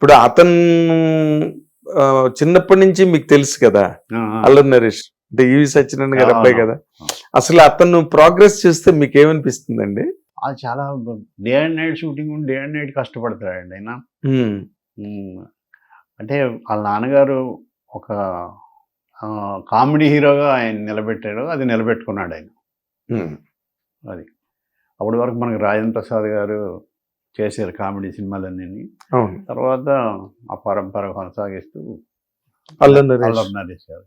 ఇప్పుడు అతను చిన్నప్పటి నుంచి మీకు తెలుసు కదా. అల్లరి నరేష్. అంటే ఈవి సత్యనారాయణ గారి అబ్బాయి కదా? అసలు అతను ప్రోగ్రెస్ చూస్తే మీకు ఏమనిపిస్తుందండి అది చాలా day and night shooting day and night కష్టపడతాడండి ఆయన. అంటే వాళ్ళ నాన్నగారు ఒక కామెడీ హీరోగా ఆయన నిలబెట్టాడు. అది నిలబెట్టుకున్నాడు ఆయన. అది. అప్పటి వరకు మనకి రాజేంద్ర ప్రసాద్ గారు చేశారు కామెడీ సినిమాలన్నీ తర్వాత ఆ పరంపర కొనసాగిస్తూ గారు.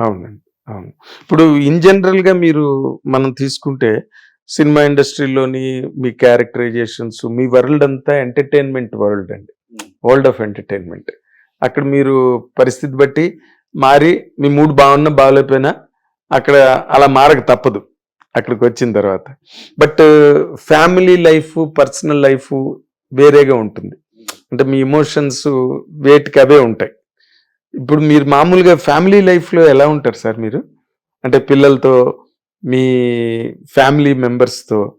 అవునండి అవును. ఇప్పుడు ఇన్ జనరల్గా మీరు మనం తీసుకుంటే సినిమా ఇండస్ట్రీలోని మీ క్యారెక్టరైజేషన్స్ మీ వరల్డ్ అంతా ఎంటర్టైన్మెంట్ వరల్డ్ అండి. World of entertainment. అక్కడ మీరు పరిస్థితి బట్టి మారి మీ మూడు బాగున్నా బాగలేకపోయినా అక్కడ అలా మారక తప్పదు. అక్కడికి వచ్చిన తర్వాత. But family life personal life వేరేగా ఉంటుంది. అంటే మీ ఇమోషన్స్ వేటికి అవే ఉంటాయి. ఇప్పుడు మీరు మామూలుగా ఫ్యామిలీ లైఫ్లో ఎలా ఉంటారు సార్ మీరు? అంటే పిల్లలతో మీ ఫ్యామిలీ మెంబర్స్తో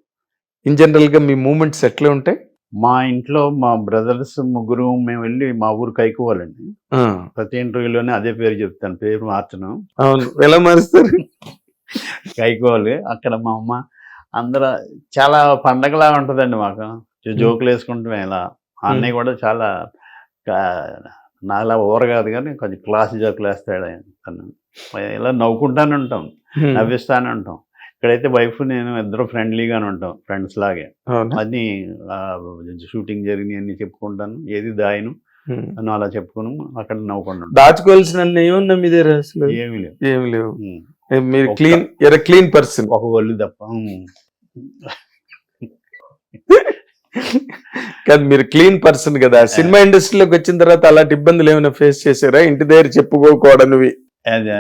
ఇన్ జనరల్గా మీ మూమెంట్స్ ఎట్లా ఉంటాయి? మా ఇంట్లో మా బ్రదర్స్ ముగ్గురు మేము వెళ్ళి మా ఊరు కైకోవాలండి. ప్రతి ఇంటర్వ్యూలోనే అదే పేరు చెప్తాను. పేరు మార్చను. అవును. ఎలా మారుస్తారు? కైకోవాలి అక్కడ మా అమ్మ అందరూ చాలా పండగలా ఉంటుందండి మాకు. జోకులు వేసుకుంటాం ఇలా అన్నయ్య కూడా చాలా నాలా ఓవర్ కాదు కానీ కొంచెం క్లాస్ జోకులు వేస్తాడు ఆయన. ఇలా నవ్వుకుంటానే ఉంటాం నవ్విస్తానే ఉంటాం. ఇక్కడైతే వైఫ్ నేను ఇద్దరు ఫ్రెండ్లీగానే ఉంటాం ఫ్రెండ్స్ లాగే. అన్ని షూటింగ్ జరిగినాయి అన్ని చెప్పుకుంటాను. ఏది దాయను. అని అలా చెప్పుకుని అక్కడ నవ్వుకుంటాను దాచుకోవాల్సిన ఏమున్నా మీ దగ్గర ఏమీ లేవు. ఏమి లేవు. మీరు ఒక్క- క్లీన్ ఎర క్లీన్ పర్సన్ ఒక ఒళ్ళు తప్ప. కాదు మీరు క్లీన్ పర్సన్ కదా. సినిమా ఇండస్ట్రీలోకి వచ్చిన తర్వాత అలాంటి ఇబ్బందులు ఏమైనా ఫేస్ చేశారా? ఇంటి దగ్గర చెప్పుకోకూడనివి. అదే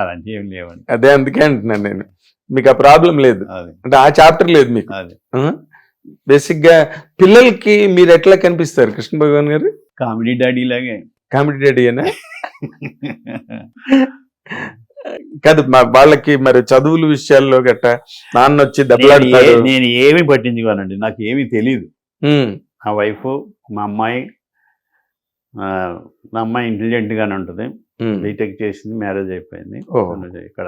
అలాంటి ఏమి లేవండి. అదే అందుకే అంటున్నాను నేను. మీకు ఆ ప్రాబ్లం లేదు. అంటే ఆ చాప్టర్ లేదు మీకు. బేసిక్గా పిల్లలకి మీరు ఎట్లా కనిపిస్తారు కృష్ణ భగవాన్ గారు? కామెడీ డాడీ లాగే. కామెడీ డాడీ అయినా కాదు మా వాళ్ళకి మరి చదువుల విషయాల్లో గట్ట నాన్న వచ్చి నేను దెబ్బలాడతాడు. నేను ఏమి పట్టించుకోనండి నాకు ఏమీ తెలియదు నా వైఫ్ మా అమ్మాయి నా అమ్మాయి ఇంటెలిజెంట్ గానే ఉంటుంది బీటెక్ చేసింది మ్యారేజ్ అయిపోయింది. ఇక్కడ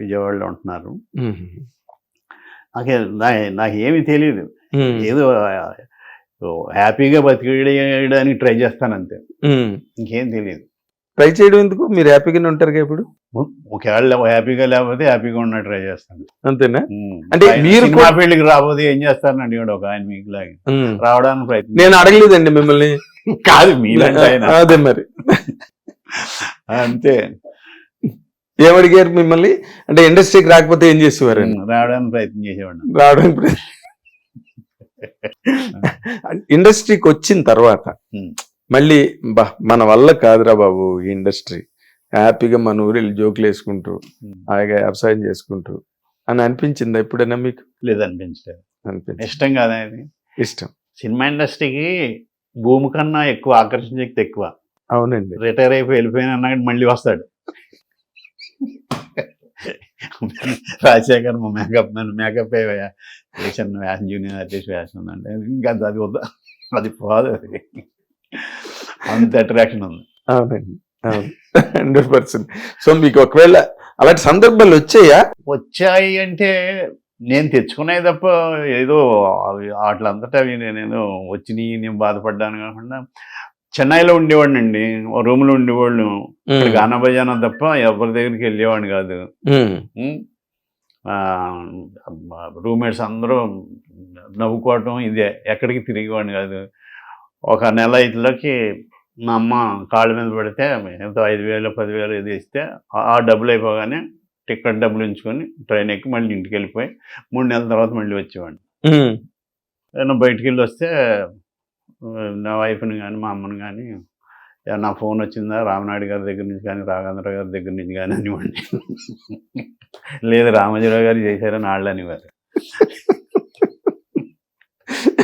విజయవాడలో ఉంటున్నారు. నాకే నాకు ఏమీ తెలియదు ఏదో హ్యాపీగా బతికేయడానికి ట్రై చేస్తాను అంతే. ఇంకేం తెలియదు ట్రై చేయడం ఎందుకు? మీరు హ్యాపీగానే ఉంటారుగా ఇప్పుడు? ఒకవేళ హ్యాపీగా లేకపోతే హ్యాపీగా ఉన్న ట్రై చేస్తాను. అంతేనా. అంటే మీరు కూడా- ఫీల్డ్కి రాబోతే ఏం చేస్తారని అడిగాడు ఒక ఆయన మీకు లాగా. రావడానికి ప్రయత్నం నేను అడగలేదండి మిమ్మల్ని. కాదు మీలాంటి ఆయన. అదే మరి. అంతే. ఏమడిగారు మిమ్మల్ని? అంటే ఇండస్ట్రీకి రాకపోతే ఏం చేసేవారండి ఉమ్, రావడానికి ప్రయత్నం చేసేవాడిని. రావడానికి ప్ర- ఇండస్ట్రీకి వచ్చిన తర్వాత. మళ్ళీ బా మన వల్ల కాదురా బాబు ఈ ఇండస్ట్రీ. హ్యాపీగా మన ఊరు వెళ్ళి జోకులు వేసుకుంటూ. హాయిగా వ్యవసాయం చేసుకుంటూ అని అనిపించింది ఎప్పుడైనా మీకు? లేదనిపించలేదు. అనిపించింది? ఇష్టం కాదు ఇష్టం. సినిమా ఇండస్ట్రీకి భూమి కన్నా ఎక్కువ ఆకర్షణ శక్తి ఎక్కువ. అవునండి. రిటైర్ అయిపోయి వెళ్ళిపోయిన అన్నాడు మళ్ళీ వస్తాడు. రాజశేఖర్ మా మేకప్ నన్ను మేకప్ అయ్యా చిన్న వ్యాసం జూనియర్ ఆర్టిస్ట్ వ్యాసం ఉందంటే ఇంకా అది- అది వద్దా? అది పోదు అంత అట్రాక్షన్ ఉంది. అవునండి. Hundred percent. సో మీకు ఒకవేళ అలాంటి సందర్భాలు వచ్చాయా? వచ్చాయి అంటే నేను తెచ్చుకునేది తప్ప ఏదో వాటిలంతటా నేను వచ్చినాయి నేను బాధపడ్డాను కాకుండా చెన్నైలో ఉండేవాడిని అండి రూమ్లో ఉండేవాళ్ళు. ఇక్కడ గానా భజానా తప్ప ఎవరి దగ్గరికి వెళ్ళేవాడిని కాదు. రూమ్మేట్స్ అందరూ నవ్వుకోవటం ఇదే ఎక్కడికి తిరిగేవాడిని కాదు. ఒక నెల ఇట్లకి మా అమ్మ కాళ్ళ మీద పెడితే ఎంతో ఐదు వేలు పదివేలు ఇది ఇస్తే ఆ- డబ్బులు అయిపోగానే టికెట్ డబ్బులు ఉంచుకొని ట్రైన్ ఎక్కి మళ్ళీ ఇంటికి వెళ్ళిపోయి మూడు నెలల తర్వాత మళ్ళీ వచ్చేవాడిని. ఏదైనా బయటికి వెళ్ళి వస్తే నా వైఫ్ని కానీ మా అమ్మని కానీ నా ఫోన్ వచ్చిందా? రామనాయుడు గారి దగ్గర నుంచి కానీ రాఘవేంద్ర గారి దగ్గర నుంచి కానీ అనివ్వండి లేదు రామజీరావు గారు చేశారని వాళ్ళు అనేవారు.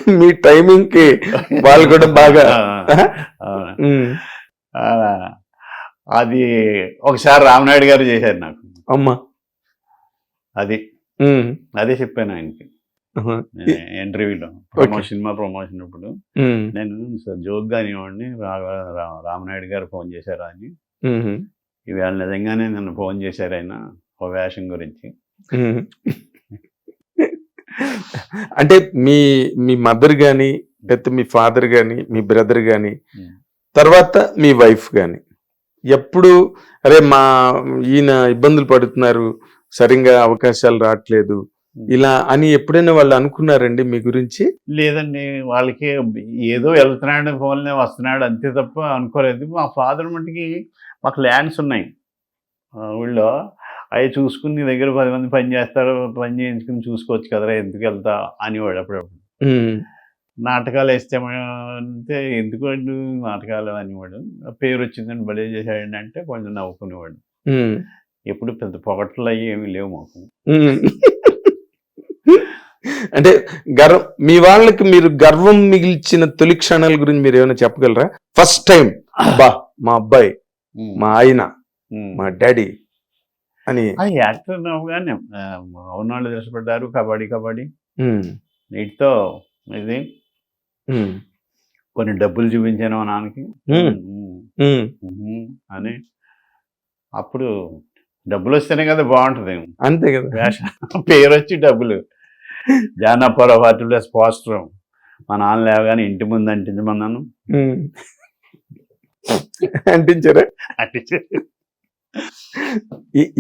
మీ టైమింగ్కి వాళ్ళు కూడా బాగా అది ఒకసారి రామనాయుడు గారు చేశారు నాకు. అమ్మా. అది. అదే చెప్పాను ఆయనకి. ఇంటర్వ్యూలో. ప్రమోషన్ సినిమా ప్రమోషన్ ఇప్పుడు. నేను జోక్ కానివ్వండి రామనాయుడు గారు ఫోన్ చేశారు అని. ఇవాళ నిజంగానే నన్ను ఫోన్ చేశారు ఆయన. ఒక వేషం గురించి. అంటే మీ మీ మదర్ గాని లేకపోతే మీ ఫాదర్ గాని మీ బ్రదర్ గాని ఉమ్. తర్వాత మీ వైఫ్ గాని ఎప్పుడు అరే మా ఈయన ఇబ్బందులు పడుతున్నారు సరిగా అవకాశాలు రావట్లేదు ఇలా అని ఎప్పుడైనా వాళ్ళు అనుకున్నారండి మీ గురించి? లేదండి వాళ్ళకి ఏదో వెళ్తున్నాడు ఫోన్లో వస్తున్నాడు అంతే తప్ప అనుకోలేదు. మా ఫాదర్ మటుకి మాకు ల్యాండ్స్ ఉన్నాయి. ఊళ్ళో అవి చూసుకుని నీ దగ్గర పది మంది పని చేస్తారు పని చేయించుకుని చూసుకోవచ్చు కదరా ఎందుకు వెళ్తా అనేవాడు అప్పుడప్పుడు. నాటకాలు వేస్తే అంటే ఎందుకు వాడు నాటకాలు అనేవాడు? పేరు వచ్చిందని బలే చేశాడు అంటే కొంచెం నవ్వుకునేవాడు. ఎప్పుడు పెద్ద పొగట్లు అయ్యి ఏమీ లేవు మాకు. అంటే గర్వం మీ వాళ్ళకి మీరు గర్వం మిగిల్చిన తొలి క్షణాల గురించి మీరు ఏమైనా చెప్పగలరా? ఫస్ట్ టైం బా మా అబ్బాయి మా ఆయన. మా డాడీ అని. యాక్టర్ కానీ అవునాళ్ళు దృష్టపడ్డారు కబడ్డీ కబడ్డీ. వీటితో ఇది కొన్ని డబ్బులు చూపించాను మా నాన్నకి. అని. అప్పుడు డబ్బులు వస్తేనే కదా బాగుంటుంది. అంతే కదా. పేరు వచ్చి డబ్బులు. జానపర ఫార్టీ ప్లస్ పోస్టర్. మా నాన్న లేవగానే ఇంటి ముందు అంటించమన్నాను. అంటించారా? ఇ-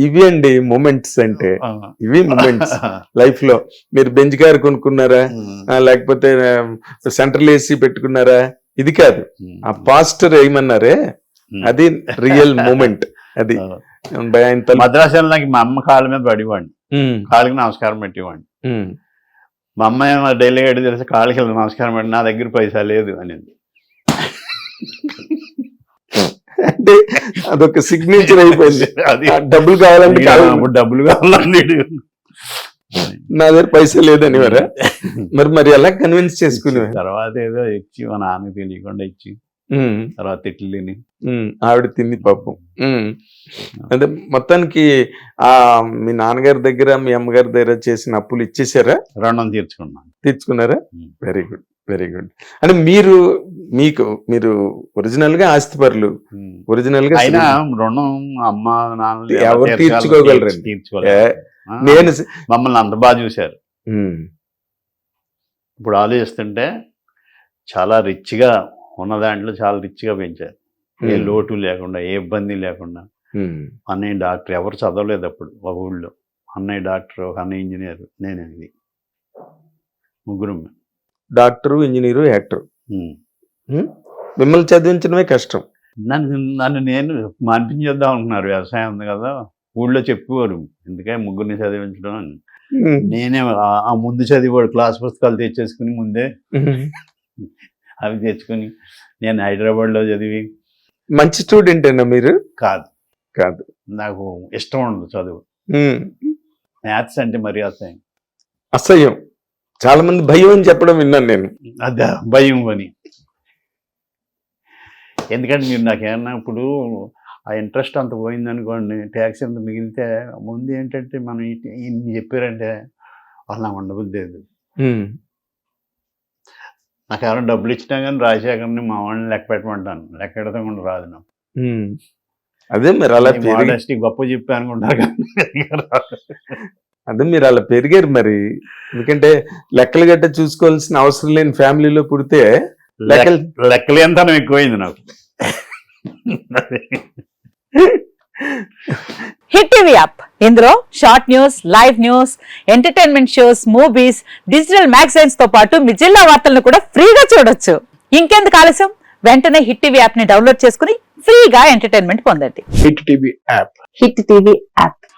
ఇవి అండి మూమెంట్స్ అంటే. ఇవి మూమెంట్స్ లైఫ్లో. మీరు బెంచ్ కార్ కొనుక్కున్నారా? లేకపోతే సెంట్రల్ ఏసీ పెట్టుకున్నారా? ఇది కాదు. ఆ పాస్టర్ ఏమన్నారే? అది రియల్ మూమెంట్ అది. మద్రాసులో నాకు మా అమ్మ కాళ్ళ మీద పడివాడిని. కాళ్ళకి నమస్కారం పెట్టేవాడిని. మా అమ్మ డైలీ గడి తెలిసి కాళ్ళకి నమస్కారం పెట్టి నా దగ్గర పైసా లేదు అనేది. అంటే అదొక సిగ్నేచర్ అయిపోయింది. డబ్బులు కావాలంటే డబ్బులు కావాలని నా దగ్గర పైసా లేదని మరా మరి మరి ఎలా కన్విన్స్ చేసుకునే తర్వాత ఏదో ఇచ్చి మా నాన్నకి తెలియకుండా ఇచ్చి తర్వాత తిట్లు తిని. ఆవిడ తింది పాపం. అదే మొత్తానికి ఆ మీ నాన్నగారి దగ్గర మీ అమ్మగారి దగ్గర చేసిన అప్పులు ఇచ్చేసారా? రుణం తీర్చుకున్నాను. తీర్చుకున్నారా. Very good very good. అంటే మీరు మీకు మీరు ఒరిజినల్గా ఆస్తిపరులు. ఒరిజినల్గా అయినా రుణం అమ్మ నాన్న ఎవరు? తీర్చుకోలేదు ఏ, నేను మమ్మల్ని అంత బాగా చూశారు. ఇప్పుడు ఆలోచిస్తుంటే చాలా రిచ్గా ఉన్న దాంట్లో చాలా రిచ్గా పెంచారు. ఏ లోటు లేకుండా ఏ ఇబ్బంది లేకుండా. అన్నయ్య డాక్టర్ ఎవరు చదవలేదు అప్పుడు ఒక ఊళ్ళో. అన్నయ్య డాక్టర్ ఒక అన్నయ్య ఇంజనీర్ నేను ఇది ముగ్గురు డాక్టరు ఇంజనీరు యాక్టర్. మిమ్మల్ని చదివించడమే కష్టం. నన్ను నన్ను నేను మాన్పించేద్దాం అనుకున్నారు వ్యవసాయం ఉంది కదా ఊళ్ళో చెప్పేవారు. ఎందుకే ముగ్గురిని చదివించడం అని? నేనే ఆ- ముందు చదివాడు క్లాస్ పుస్తకాలు తెచ్చేసుకుని ముందే. అవి తెచ్చుకుని నేను హైదరాబాద్లో చదివి. మంచి స్టూడెంట్ అయినా మీరు? కాదు. కాదు. నాకు ఇష్టం ఉండదు చదువు. మ్యాథ్స్ అంటే మరీ అసహ్యం. అసహ్యం. చాలా మంది భయం అని చెప్పడం విన్నాను నేను. అదే భయం అని. ఎందుకంటే మీరు నాకేమన్నా ఇప్పుడు ఆ ఇంట్రెస్ట్ అంత పోయింది అనుకోండి ట్యాక్స్ ఎంత మిగిలితే ముందు ఏంటంటే మనం ఇన్ని చెప్పారంటే నాకు ఉండబుద్ధి లేదు నాకు ఎవరైనా డబ్బులు ఇచ్చినా కానీ రాజశేఖర్ని మా వాళ్ళని లెక్క పెట్టమంటాను. లెక్క పెడతాం కూడా రాదు నాకు. అదే మీరు అలా గొప్ప చెప్పి అనుకుంటారు. అదే మీరు అలా పెరిగారు మరి. ఎందుకంటే లెక్కలు గట్ట చూసుకోవాల్సిన అవసరం లేని ఫ్యామిలీలో పుడితే లెక్కలు లెక్కలేంతనం ఎక్కువైంది నాకు. Hit TV app. ఇందులో short news live news entertainment shows movies digital మ్యాగజైన్స్తో పాటు మీ జిల్లా వార్తలను కూడా ఫ్రీగా చూడొచ్చు. ఇంకెందుకు ఆలస్యం? వెంటనే హిట్ టీవీ యాప్ని డౌన్లోడ్ చేసుకుని ఫ్రీగా ఎంటర్టైన్మెంట్ పొందండి. Hit TV app. Hit TV app.